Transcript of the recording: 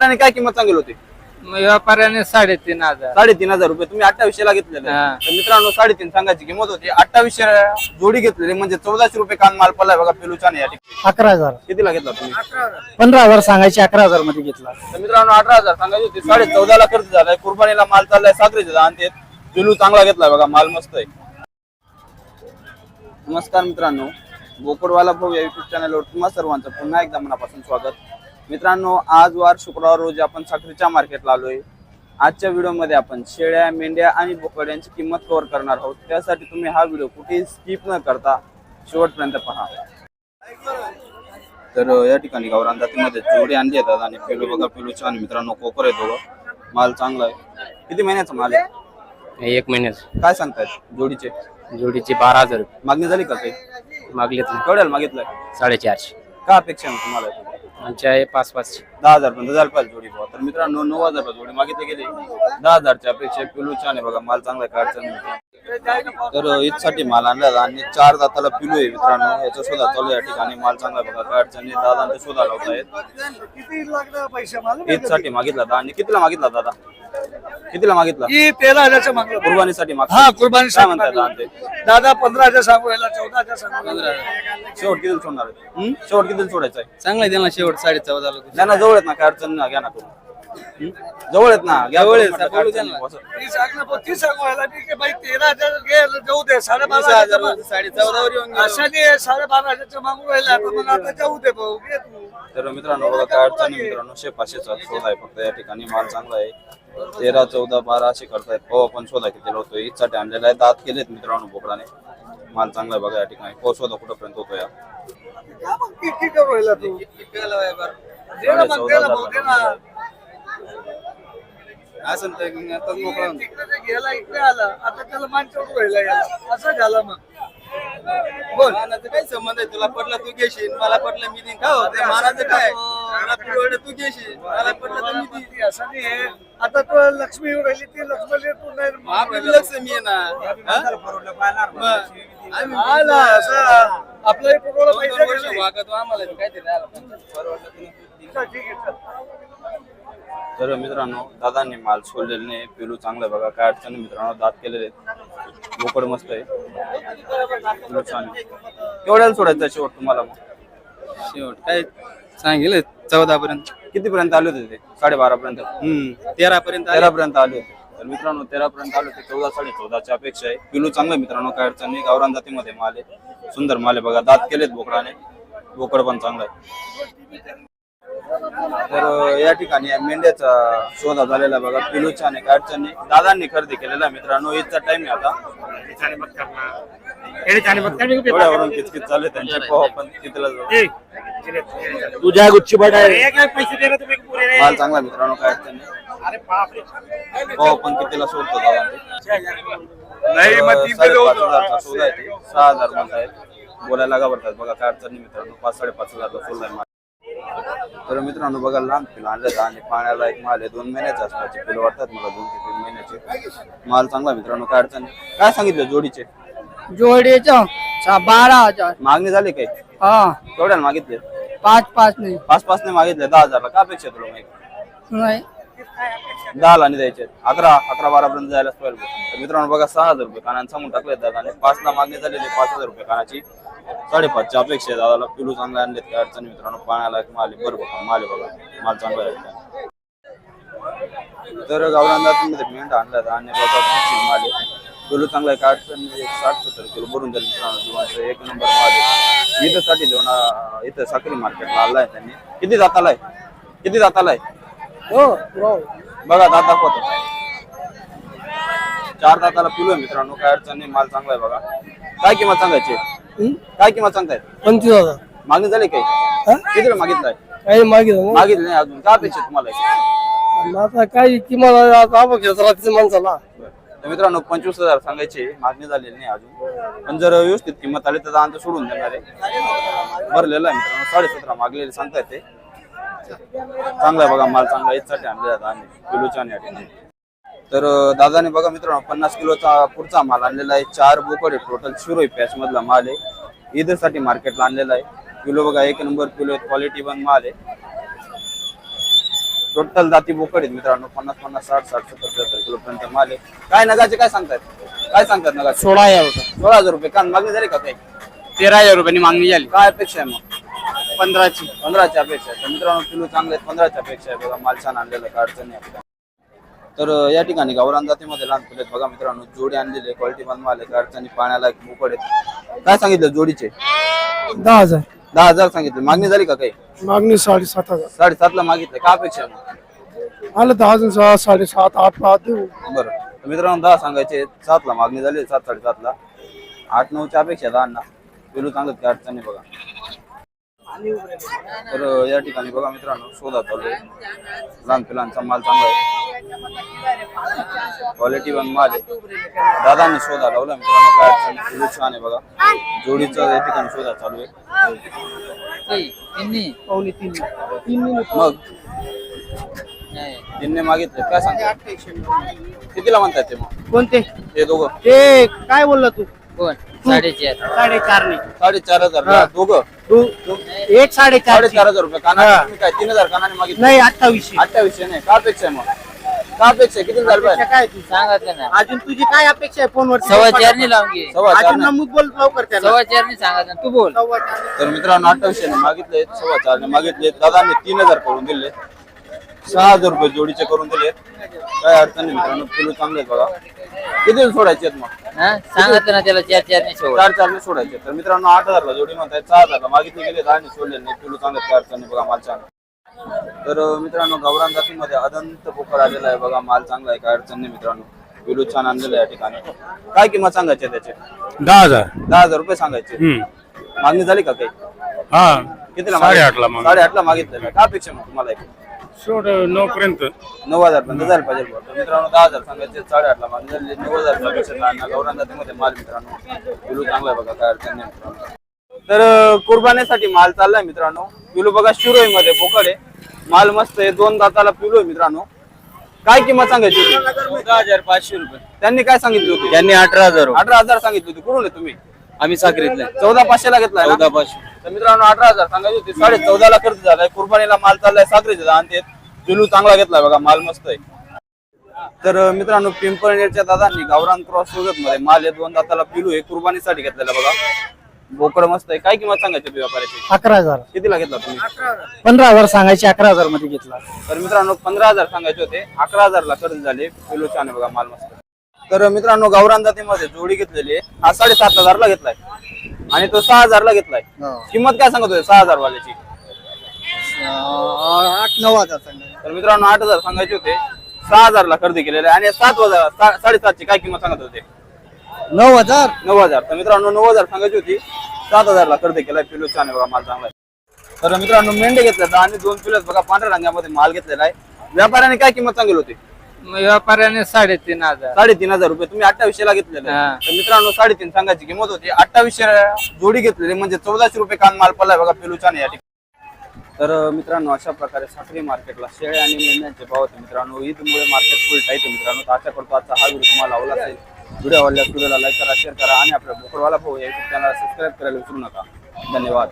आणि काय किंमत सांगेल होती? व्यापाऱ्याने साडेतीन हजार. साडेतीन हजार रुपये. तुम्ही अठ्ठावीसशे ला घेतलेले. हा. तर मित्रांनो साडेतीन सांगायची किंमत होती. अठ्ठावीसशे जोडी घेतलेली म्हणजे चौदाशे रुपये कान माल पडलाय बघा पेलूचा या ठिकाणी. अकरा हजार. कितीला घेतला तुम्ही? पंधरा हजार सांगायचे अकरा हजारमध्ये घेतला. तर मित्रांनो अठरा हजार सांगायची होती. साडे चौदा ला खर्च झालाय. कुर्बानीला माल चाललाय साखरेचे आणि ते पिलू चांगला घेतलाय बघा माल मस्त आहे. नमस्कार मित्रांनो. बोकडवाला भाऊ या युट्यूब चॅनलवर तुम्हा सर्वांचं पुन्हा एकदा मनापासून स्वागत. मित्रांनो आज वार शुक्रवार रोजी आपण साखरेच्या मार्केटला आलोय. आजच्या व्हिडिओमध्ये आपण शेळ्या मेंढ्या आणि बोकड यांची किंमत कव्हर करणार आहोत. त्यासाठी तुम्ही हा व्हिडिओ कुठेही स्किप न करता शेवटपर्यंत पहा. तर या ठिकाणी गावरान जातीमध्ये जोडी आणली येतात आणि पिलू बघा पिलू छान मित्रांनो कोकर आहे माल चांगला आहे. किती महिन्याचा माल आहे? एक महिन्यात काय सांगतायत जोडीचे? जोडीचे बारा हजार. रुपये मागणी झाली का काही? केवढ्याला मागितलंय? साडेचारशे. का अपेक्षा आहे तुम्हाला? आमच्या आहे पाच पाच दहा हजार पर्यंत झालं पाहिजे जोडी बुवा. तर मित्रांनो नऊ हजार रुपये जोडी मागितली गेली. दहा हजारच्या अपेक्षा पिलू छान आहे बघा माल चांगला काय अडचण नाही तर ईदसाठी माल आणला आणि चार दाताला पिलू आहे मित्रांनो. याचा शोधा चालू आहे या ठिकाणी. माल चांगला आहे बघा काय अडचण नाही दादा ते शोधा लावतायत. किती पैसे मला ईदसाठी मागितला दादा. आणि कितीला मागितला दादा? कितीला मागितला? ही तेरा हजारच्या मागलं कुर्बानीसाठी माग हा कुर्बानी काय म्हणतात दादा पंधरा हजार सांगू याला चौदा हजार सांगू शेवट किती सोडणार आहे? हं? शेवट किती सोडायचं आहे? चांगला आहे त्यांना शेवट साडे चौदा ज्यांना जवळ आहेत ना काय अडचण नाही घ्या ना करून हं? जवळ आहेत ना घ्या जवळ आहेत, करून, काय बोलू अडचण द्या नाही. असं. ती सांगणार पण ती सांगू याला ठीक आहे बाई तेरा हजार घे जाऊ दे साडे बारा हजार साडे चौदावर येऊन हजारच्या मागू राहिला तर मग आता जाऊ दे भाऊ घे तू. तर मित्रांनो बघा काय अडचण नाही मित्रांनो शे पाचशेचा शोध आहे फक्त या ठिकाणी माल चांगला आहे. तेरा चौदा बारा असे करतायत. हो पण शोधा किती होतो ईदसाठी आणलेला आहे. दात केलेत मित्रांनो बोकडाने. माल चांगला आहे बघा या ठिकाणी. हो शोधा कुठपर्यंत होतो या चौदा हजार असं तर मोकळा तिकडे ते गेला इकडे आला. आता त्याला मान चढू राहिला याला असं झालं मग. बोल. काय संबंध आहे? तुला पडलं तू घेशील मला पडलं मी देईन. का होते मानाचं काय? आता तो लक्ष्मी राहिली ती तू नाही आहे ना. आपल्याला पुरवलं पाहिजे आम्हाला ठीक आहे. तर मित्रांनो दादांनी माल सोडलेले नाही पेलू चांगला बघा काय अडचण मित्रांनो दात केलेले बोकड मस्त आहे. केवढ्याला सोडायचं शेवट तुम्हाला मग? शेवट काय? सांगेल चौदा पर्यंत किती पर्यंत आले होते ते? साडेबारा पर्यंत हम्म तेरा पर्यंत तेरा पर्यंत आले होते. तर मित्रांनो तेरा पर्यंत आले होते. चौदा साडे चौदाच्या अपेक्षा आहे. पिलू चांगलं मित्रांनो काय अडचण नाही. गावरान जातीमध्ये माल आहे. सुंदर माल आहे बघा. दात केलेत बोकडाने. बोकड पण चांगला आहे. तर या ठिकाणी या मेंढ्याचा शोधा झालेला बघा. पिलू छान आहे. काय अडचण दादांनी खरेदी केलेला मित्रांनो. ईदचा टाइम आहे आता. एवढ्यावरून किचकिच चालू आहे त्यांचे पोहा पण कितीला जाऊ. तुझ्या गुच्ची बट माल चांगला आहे मित्रांनो काय अडचण नाही. पोहा पण कितीला सोडतो दादा. नाही मग ती तर साडेपाच हजारचा सोदा आहे ते. सहा हजार म्हणतायत बोलायला घाबरतात. बघा काय अडचण नाही मित्रांनो. पाच साडेपाच हजारचा सोदा आहे माल. तर मित्रांनो बघा लहान पिलं आणलं आणि पाण्याला एक माल आहे. दोन महिन्याचे असण्याचे पिलं वाटतात मला दोन ते तीन महिन्याचे. माल चांगला आहे मित्रांनो काय अडचण. काय सांगितलं जोडीचे? जोडीचं सा- बारा हजार. मागणी झाली काही? हा. केवढ्याला मागितले? पाच पाच नाही पाच पाच नाही मागितले दहा हजारला. का अपेक्षा तुला माहिती नाही. दहा ला नाही द्यायचे. अकरा अकरा बारा पर्यंत जायलाच पाहिजे तर मित्रांनो बघा सहा हजार रुपये कानाने सांगून टाकले दादाने. पाच ला मागणी झालेली पाच हजार रुपये कानाची. साडेपाचच्या अपेक्षा आहे दादाला. पिलू चांगले आणलेत काय अडचणी मित्रांनो. पाण्याला एक माल आहे. बरं बघा माल आहे बघा. माल चांगला आहे. तर गावरान जातीमध्ये मेंढा आणला आणि बघा माल आहे. पिलू चांगला आहे काय अडचण. एक साठ सत्तर किलो भरून जाईल. मित्रांनो एक नंबर माल इथं साठी जेवणा इथं साखरी मार्केटला आणला आहे त्यांनी. किती दाताला आहे किती दाताला आहे हो हो. बघा दात दाखवतो. चार दाताला पिलो आहे मित्रांनो काय अडचण नाही माल चांगला आहे बघा. काय किंमत सांगायची? काय किंमत सांगताय? पंचवीस हजार. मागणी झाली काही? किती मागितलाय? काही मागितलं मागितलं नाही अजून. काय अपेक्षा तुम्हाला? काही किंमत माणसाला. तर मित्रांनो पंचवीस हजार सांगायचे मागणी झालेली नाही अजून. पण जर व्यवस्थित किंमत आली तर दांत सोडून देणार आहे. भरलेलं आहे मित्रांनो साडेसतरा मागलेले सांगताय ते. चांगला आहे बघा माल चांगला याच्यासाठी आणले जातात किलोच्या आणि या ठिकाणी. तर दादाने बघा मित्रांनो पन्नास किलोचा पुढचा माल आणलेला आहे. चार बोकड आहे टोटल शिरोई पॅच मधला माल आहे. ईदसाठी मार्केटला आणलेला आहे. किलो बघा एक नंबर किलो क्वालिटी पण माल आहे. टोटल दाती बोकड आहेत मित्रांनो. पन्नास पन्नास साठ साठ सत्तर सत्तर किलो पर्यंत माल आहे. काय नगाचे काय सांगतायत? काय सांगतात नगाचे? सोळा हजार रुपये. सोळा हजार रुपये. कान मागणी झाली का काही? तेरा हजार रुपयांनी मागणी झाली. काय अपेक्षा आहे मग? पंधराची. पंधराच्या अपेक्षा आहे. तर मित्रांनो किलो चांगले आहेत पंधराच्या अपेक्षा आहे. बघा माल छान आणलेला काय अडचण नाही आपल्याला. तर या ठिकाणी गावरान जातीमध्ये लहान फुले आहेत. बघा मित्रांनो जोडी आणलेली क्वालिटी पण माल आहे काय अडचणी पाण्याला बोकड आहेत. काय सांगितलं जोडीचे? दहा हजार. दहा हजार सांगितले. मागणी झाली का काही? मागणी साडेसात हजार. साडेसातला मागितलं. काय अपेक्षा आहे मग? आलं दहा अजून सहा साडेसात आठ पाच देऊ. बरं. तर मित्रांनो दहा सांगायचे. सातला मागणी झाली सात साडेसातला. आठ नऊच्या अपेक्षा दहा ना पेलू चांगलं काय अडचण बघा. तर अं, या ठिकाणी बघा मित्रांनो शोधा चालू आहे. लहान पिलांचा माल चांगला आहे. क्वालिटी पण माल आहे. दादांनी शोधा लावला. मित्रांनो काय अडचण नाही. पेलू छान आहे बघा. जोडीचं या ठिकाणी शोधा चालू आहे. पावणे तीन मग तिने मागितले काय सांगता कितीला म्हणतात ते मग कोणते ते दोघं ते काय बोलला तू कोण साडेचार साडेचार नाही साडेचार हजार दोघं तू एक साडेचार साडेचार हजार रुपये काना तुम्ही काय तीन हजार कानाने मागितले नाही अठ्ठावीसशे अठ्ठावीसशे नाही का अपेक्षा आहे मग का अपेक्षा आहे? किती झालं पाहिजे काय तू? सांगत ना अजून तुझी काय अपेक्षा आहे फोनवर सव्वा चारनी लावून घे. सव्वा चार अजून नाही. नमूद बोल लवकर त्याला. सव्वा चारनी सांगत ना तू बोल. सव्वा चार तर मित्रांनो अठ्ठावीसशे मागितले सव्वा चारने मागितले दादाने तीन हजार करून दिले सहा हजार रुपये जोडीचे करून दिले काय अडचण नाही मित्रांनो किलो चांगले आहेत बघा. किती सोडायचे आहेत मग? हा? सांगत ना त्याला चार चारनी सोड चार चारने सोडायचे तर मित्रांनो आठ हजारला जोडी म्हणताय सहा हजारला मागितले गेले दहाने सोडले नाही. किलो चांगले काय अडचण नाही बघा माल छान तर मित्रांनो गौरान जातीमध्ये अदंत पोकर आलेला आहे. बघा माल चांगला आहे काय अडचण नाही मित्रांनो. किलो छान आणलेलं आहे या ठिकाणी. काय किंमत सांगायची त्याचे? दहा हजार. दहा हजार रुपये सांगायचे. हम्म. मागणी झाली का काही? हा. कितीला साडेआठला मागणी. साडेआठला मागितलेलं काय अपेक्षा मग तुम्हाला एक? शेवट नऊ पर्यंत. नऊ हजार पर्यंत जायला पाहिजे बुवा. तर मित्रांनो दहा हजार सांगायचे साडेआठला मागणी झाली. नऊ हजार अपेक्षा गौरान जातीमध्ये माल मित्रांनो. किलो चांगला आहे बघा काय अडचण नाही. मित्रांनो तर अं, कुर्बानीसाठी माल चाललाय मित्रांनो. पिलू बघा शिरोई मध्ये पोकड आहे. माल मस्त आहे दोन दाताला पिलू मित्रांनो. काय किंमत सांगायची होती? चौदा हजार पाचशे रुपये. त्यांनी काय सांगितली होती? त्यांनी अठरा हजार. अठरा हजार सांगितली होती. कुठून आहे तुम्ही? आम्ही साखरीतले. चौदा पाचशेला घेतलाय ना? चौदा पाचशे. तर मित्रांनो अठरा हजार सांगायची होती. साडे चौदाला खर्च झालाय. कुर्बानीला माल चाललाय साखरेचे आणि पिलू चांगला घेतलाय बघा माल मस्त आहे. तर मित्रांनो पिंपळनेरच्या दादांनी गावरान क्रॉसमध्ये माल आहे दोन दाताला पिलू आहे. कुर्बानीसाठी घेतलेला बघा. बोकड मस्त आहे. काय किंमत सांगायची होती व्यापाऱ्याची? अकरा हजार. कितीला घेतला तुम्ही? पंधरा हजार सांगायचे अकरा हजारमध्ये घेतला. तर मित्रांनो पंधरा हजार सांगायचे होते. अकरा हजारला खर्च झाले. किलो छान आहे बघा माल मस्त. तर मित्रांनो गावरान जातीमध्ये जोडी घेतलेली आहे. हा साडेसात हजारला घेतलाय. आणि तो सहा हजारला घेतलाय. किंमत काय सांगत होते सहा हजार वाल्याची आठ नऊ हजार सांगायचे. तर मित्रांनो आठ हजार सांगायचे होते. सहा हजारला खरेदी केलेले आणि सात हजार सा- साडेसातची काय किंमत सांगत होते? नऊ हजार? नऊ हजार. तर मित्रांनो नऊ हजार सांगायची होती. सात हजारला खरेदी केलाय पिलो छान आहे बघा माल चांगला आहे. तर मित्रांनो मेंढे घेतले आणि दोन पिलो बघा पांढऱ्या रंगामध्ये माल घेतलेला आहे. व्यापाऱ्याने काय किंमत सांगेल होती? व्यापाऱ्याने साडेतीन हजार. साडेतीन हजार रुपये. तुम्ही अठ्ठावीसशे ला घेतलेले. आहे. तर मित्रांनो साडेतीन सांगायची किंमत होती. अठ्ठावीसशे जोडी घेतलेली म्हणजे चौदाशे रुपये कान माल पडलाय बघा पिलू छान या ठिकाणी. तर मित्रांनो अशा प्रकारे साखरी मार्केटला शेळ्या आणि मेंढ्यांचे भाव होते मित्रांनो. ईदमुळे मार्केट फुल टाईट मित्रांनो. तर आशा करतो आजचा हा व्हिडिओ तुम्हाला आवडला असेल. व्हिडिओ आवडल्यास व्हिडिओला लाईक करा शेअर करा आणि आपल्या बोकडवाला भाऊ या चॅनलला सबस्क्राईब करायला विसरू नका. धन्यवाद.